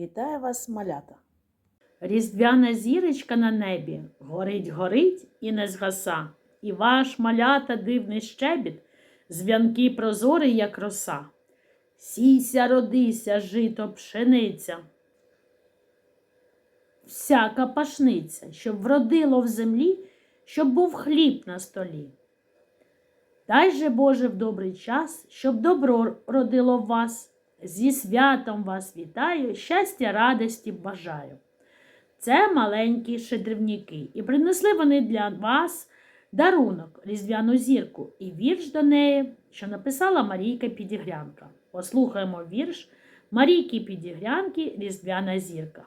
Вітаю вас, малята! Різдвяна зірочка на небі горить, горить і не згаса, і ваш малята дивний щебіт, зв'янки прозорий, як роса. Сійся, родися, жито, пшениця. Всяка пашниця, щоб вродило в землі, щоб був хліб на столі. Дай же Боже в добрий час, щоб добро родило вас. Зі святом вас вітаю, щастя, радості бажаю. Це маленькі шедрівники, і принесли вони для вас дарунок, різдвяну зірку, і вірш до неї, що написала Марійка Підігрянка. Послухаємо вірш Марійки Підігрянки Різдвяна зірка.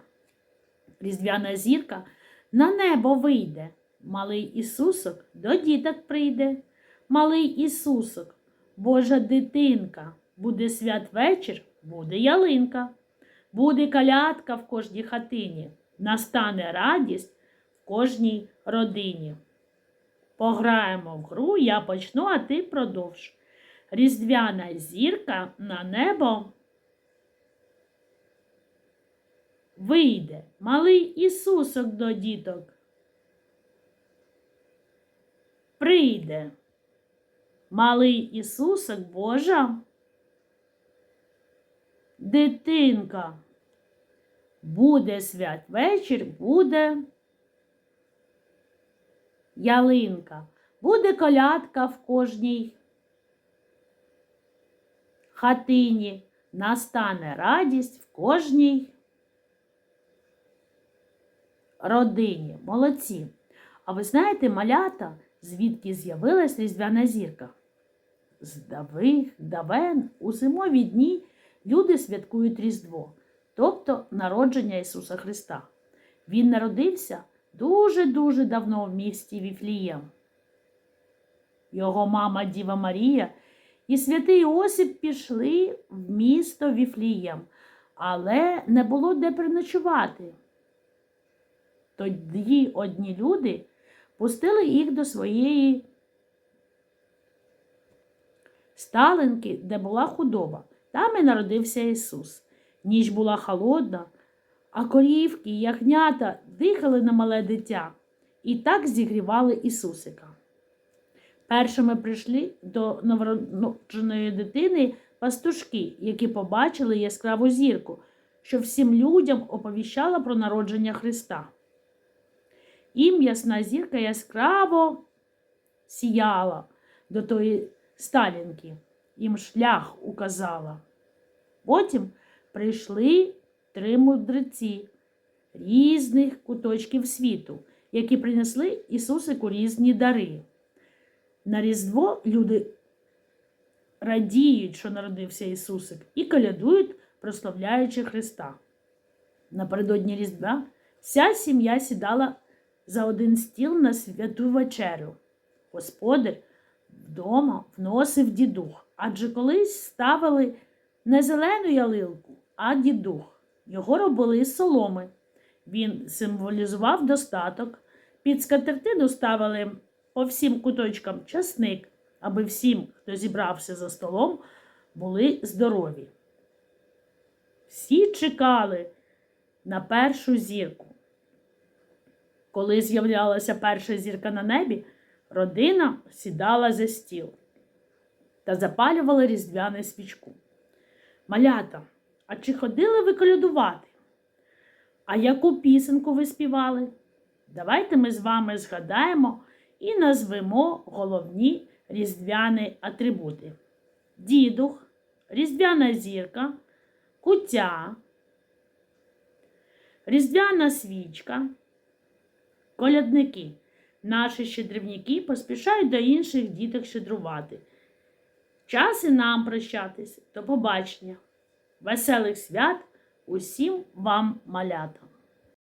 Різдвяна зірка на небо вийде, малий Ісусок до діток прийде, малий Ісусок, Божа дитинка, буде святвечір, буде ялинка, буде калятка в кожній хатині, настане радість в кожній родині. Пограємо в гру, я почну, а ти продовж. Різдвяна зірка на небо вийде малий Ісусок до діток. Прийде малий Ісусок Божа. Дитинка. Буде святвечір, буде ялинка, буде колядка в кожній хатині, настане радість в кожній родині. Молодці. А ви знаєте, малята, звідки з'явилась різдвяна зірка? З давих давен у зимові дні люди святкують Різдво, тобто народження Ісуса Христа. Він народився дуже-дуже давно в місті Віфлієм. Його мама Діва Марія і святий Осип пішли в місто Віфлієм, але не було де переночувати. Тоді одні люди пустили їх до своєї сталинки, де була худоба. Там і народився Ісус. Ніч була холодна, а корівки ягнята дихали на мале дитя і так зігрівали Ісусика. Першими прийшли до новонародженої дитини пастушки, які побачили яскраву зірку, що всім людям оповіщала про народження Христа. І м'ясна зірка яскраво сіяла до тої сталінки, їм шлях указала. Потім прийшли три мудреці різних куточків світу, які принесли Ісусику різні дари. На Різдво люди радіють, що народився Ісусик, і колядують, прославляючи Христа. Напередодні Різдва вся сім'я сідала за один стіл на святу вечерю. Господар вдома вносив дідух, адже колись ставили не зелену ялинку, а дідух. Його робили з соломи. Він символізував достаток. Під скатертину ставили по всім куточкам часник, аби всім, хто зібрався за столом, були здорові. Всі чекали на першу зірку. Коли з'являлася перша зірка на небі, родина сідала за стіл та запалювала різдвяну свічку. Малята, а чи ходили ви колядувати? А яку пісенку ви співали? Давайте ми з вами згадаємо і назвемо головні різдвяні атрибути: дідух, різдвяна зірка, куття, різдвяна свічка, колядники. Наші щедрівники поспішають до інших діток щедрувати. Час і нам прощатись. До побачення. Веселих свят усім вам малята!